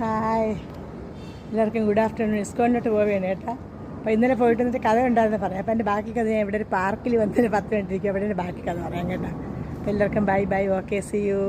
Hi എല്ലാവർക്കും good afternoon ഇസ്കോണിലോട്ട് പോവുകയാണ് കേട്ടോ അപ്പോൾ ഇന്നലെ പോയിട്ട് എന്നിട്ട് കഥ ഉണ്ടായിരുന്നു പറയാം അപ്പോൾ എന്റെ ബാക്കി കഥ ഞാൻ ഇവിടെ ഒരു പാർക്കിൽ വന്നിട്ട് പത്ത് മിനിറ്റ് ഇരിക്കും അവിടെ ബാക്കി കഥ പറയാം കേട്ടോ അപ്പോൾ എല്ലാവർക്കും bye bye okay see you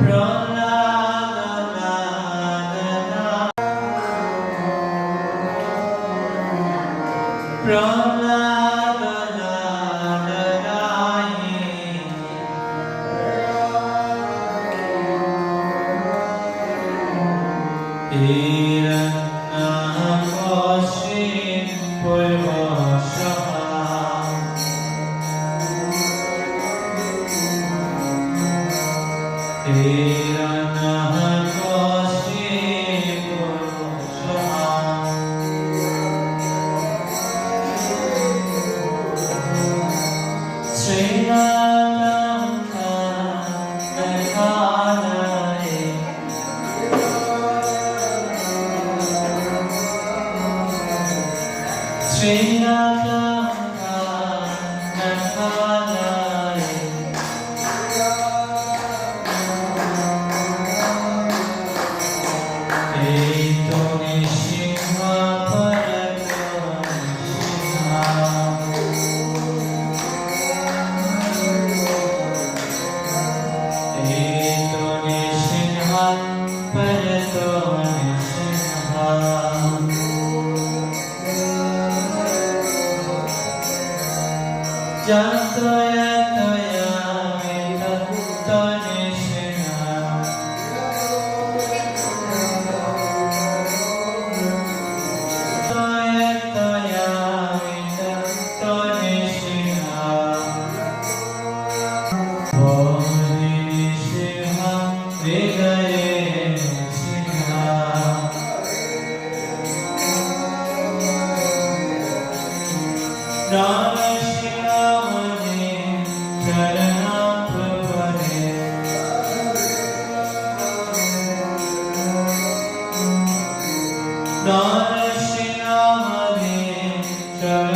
Run. straight out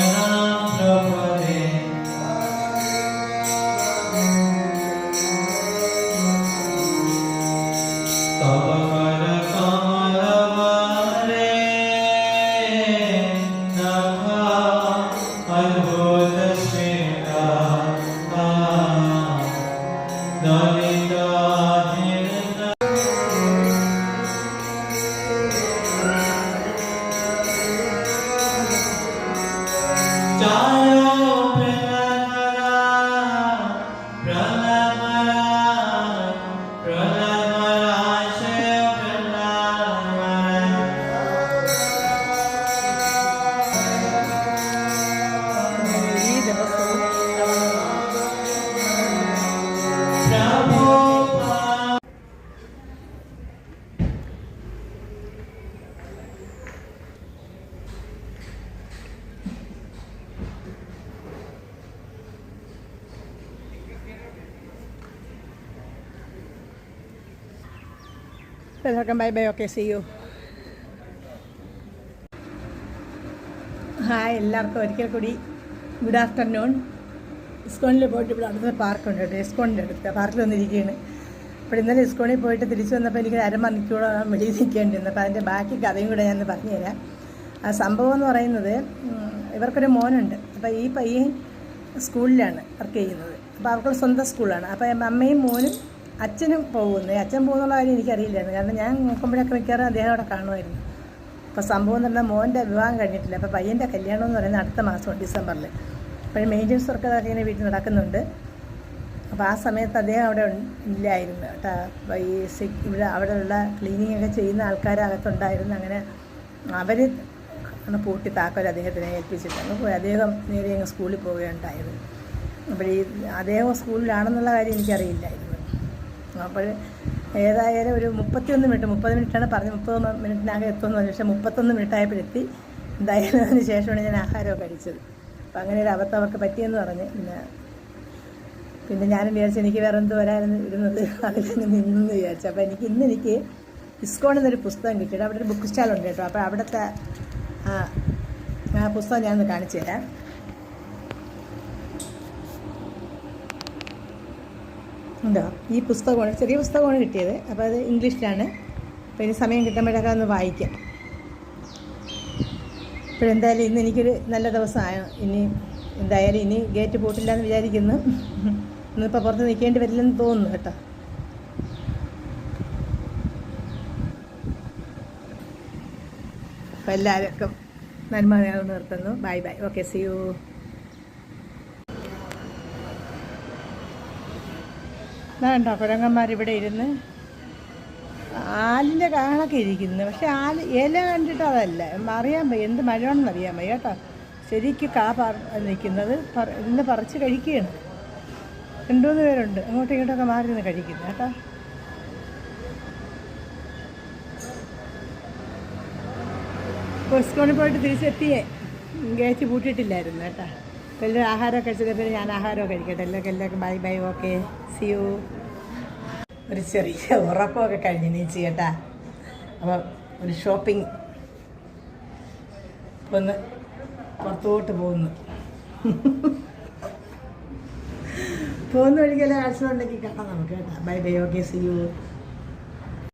enough, no എല്ലാവർക്കും bye bye okay see you hi എല്ലാവർക്കും ഒരിക്കൽ കൂടി ഗുഡ് ആഫ്റ്റർനൂൺ ഇസ്കോണിൽ പോയിട്ട് ഇവിടെ അടുത്ത പാർക്കുണ്ട് കേട്ടോ. ഇസ്കോണിന്റെ അടുത്ത്. പാർക്കിൽ വന്നിരിക്കുകയാണ്. അപ്പോൾ ഇന്നലെ ഇസ്കോണിൽ പോയിട്ട് തിരിച്ചു വന്നപ്പോൾ എനിക്ക് അരമണിക്കൂറോളം വെളിയിൽ നിൽക്കേണ്ടിരുന്നു. അപ്പോൾ അതിന്റെ ബാക്കി കഥയും കൂടെ ഞാൻ പറഞ്ഞുതരാം. ആ സംഭവം എന്ന് പറയുന്നത് ഇവർക്കൊരു മോനുണ്ട്. അപ്പോൾ ഈ പയ്യൻ സ്കൂളിലാണ് വർക്ക് ചെയ്യുന്നത്. അപ്പോൾ അവർക്ക് സ്വന്തം സ്കൂളാണ്. അപ്പോൾ അമ്മയും മോനും അച്ഛനും പോകുന്നത് അച്ഛൻ പോകുന്നുള്ള കാര്യം എനിക്കറിയില്ലായിരുന്നു. കാരണം ഞാൻ നോക്കുമ്പോഴൊക്കെ മിക്കവാറും അദ്ദേഹം അവിടെ കാണുമായിരുന്നു. അപ്പോൾ സംഭവം എന്ന് പറഞ്ഞാൽ മോന്റെ വിവാഹം കഴിഞ്ഞിട്ടില്ല. അപ്പോൾ പയ്യന്റെ കല്യാണം എന്ന് പറയുന്നത് അടുത്ത മാസം ഡിസംബറിൽ അപ്പോഴും മെയിന്റെനൻസ് വർക്ക് അതൊക്കെ ഇങ്ങനെ വീട്ടിൽ നടക്കുന്നുണ്ട്. അപ്പോൾ ആ സമയത്ത് അദ്ദേഹം അവിടെ ഇല്ലായിരുന്നു. കേട്ടോ. ഈ ഇവിടെ അവിടെയുള്ള ക്ലീനിങ് ഒക്കെ ചെയ്യുന്ന ആൾക്കാരകത്തുണ്ടായിരുന്നു. അങ്ങനെ അവർ അന്ന് പൂട്ടി താക്കോൽ അദ്ദേഹത്തിനെ ഏൽപ്പിച്ചിട്ട് അങ്ങ് പോയി. അദ്ദേഹം നേരെ അങ്ങ് സ്കൂളിൽ പോവുകയുണ്ടായത് അപ്പോൾ ഈ അദ്ദേഹം സ്കൂളിലാണെന്നുള്ള കാര്യം എനിക്കറിയില്ലായിരുന്നു. അപ്പോൾ ഏതായാലും ഒരു മുപ്പത്തിയൊന്ന് മിനിറ്റ് മുപ്പത് മിനിറ്റാണ് പറഞ്ഞ് മുപ്പത് മിനിറ്റിനകം എത്തുമെന്ന് പറഞ്ഞു. പക്ഷേ മുപ്പത്തൊന്ന് മിനിറ്റായപ്പോഴെത്തി എന്തായാലും അതിന് ശേഷമാണ് ഞാൻ ആഹാരമൊക്കെ കഴിച്ചത്. അപ്പം അങ്ങനെ ഒരു അബദ്ധം അവർക്ക് പറ്റിയെന്ന് പറഞ്ഞ്. പിന്നെ പിന്നെ ഞാനും വിചാരിച്ചു എനിക്ക് വേറെ എന്ത് വരാനും ഇരുന്നത്. അതിലങ്ങ് നിന്നെന്ന് വിചാരിച്ചു. അപ്പോൾ എനിക്ക് ഇന്ന് എനിക്ക് ഇസ്കോൺ എന്നൊരു പുസ്തകം കിട്ടിയിട്ട് അവിടെ ഒരു ബുക്ക് സ്റ്റാൾ ഉണ്ട് കേട്ടോ. അപ്പോൾ അവിടുത്തെ ആ പുസ്തകം ഞാനൊന്ന് കാണിച്ചു തരാം. ഉണ്ടോ? ഈ പുസ്തകമാണ് ചെറിയ പുസ്തകമാണ് കിട്ടിയത്. അപ്പോൾ അത് ഇംഗ്ലീഷിലാണ്. അപ്പോൾ ഇനി സമയം കിട്ടുമ്പോഴൊക്കെ ഒന്ന് വായിക്കാം. ഇപ്പോഴെന്തായാലും ഇന്ന് എനിക്കൊരു നല്ല ദിവസമാണ് ഇനി എന്തായാലും ഇനി ഗേറ്റ് പൂട്ടില്ല എന്ന് വിചാരിക്കുന്നു. ഇന്നിപ്പോൾ പുറത്ത് നിൽക്കേണ്ടി വരില്ലെന്ന് തോന്നുന്നു കേട്ടോ. അപ്പോൾ എല്ലാവർക്കും നന്മ നിർത്തുന്നു. Bye bye. Okay see you വേണ്ട കുരങ്ങന്മാരിവിടെ ഇരുന്ന് ആലിന്റെ കാണൊക്കെ ഇരിക്കുന്നു. പക്ഷെ ആൽ ഇല കണ്ടിട്ട് അതല്ല. അറിയാൻ വയ്യ എന്ത് മഴയാണെന്ന് അറിയാൻ വയ്യ കേട്ടോ. ശരിക്കും കാ പറ നിൽക്കുന്നത് ഇന്ന് പറിച്ച് കഴിക്കുകയാണ്. രണ്ടു മൂന്ന് പേരുണ്ട്. അങ്ങോട്ടും ഇങ്ങോട്ടൊക്കെ മാറി നിന്ന് കഴിക്കുന്നു കേട്ടോ. കൊസ്കോണിൽ പോയിട്ട് തിരിച്ചെത്തിയേ ഗേറ്റ് പൂട്ടിയിട്ടില്ലായിരുന്നു കേട്ടോ. എല്ലാവരും ആഹാരമൊക്കെ കഴിച്ചത് പിന്നെ ഞാൻ ആഹാരമൊക്കെ കഴിക്കട്ടെ. എല്ലാവർക്കും എല്ലാവർക്കും bye bye okay see you ഒരു ചെറിയ ഉറക്കമൊക്കെ കഴിഞ്ഞ് നീ കേട്ടാ. അപ്പോൾ ഒരു ഷോപ്പിംഗ് ഒന്ന് പുറത്തോട്ട് പോകുന്നു. പോകുന്ന വഴിക്കെല്ലാം ആവശ്യമുണ്ടെങ്കിൽ കാണാം നമുക്ക് കേട്ടോ. Bye bye okay see you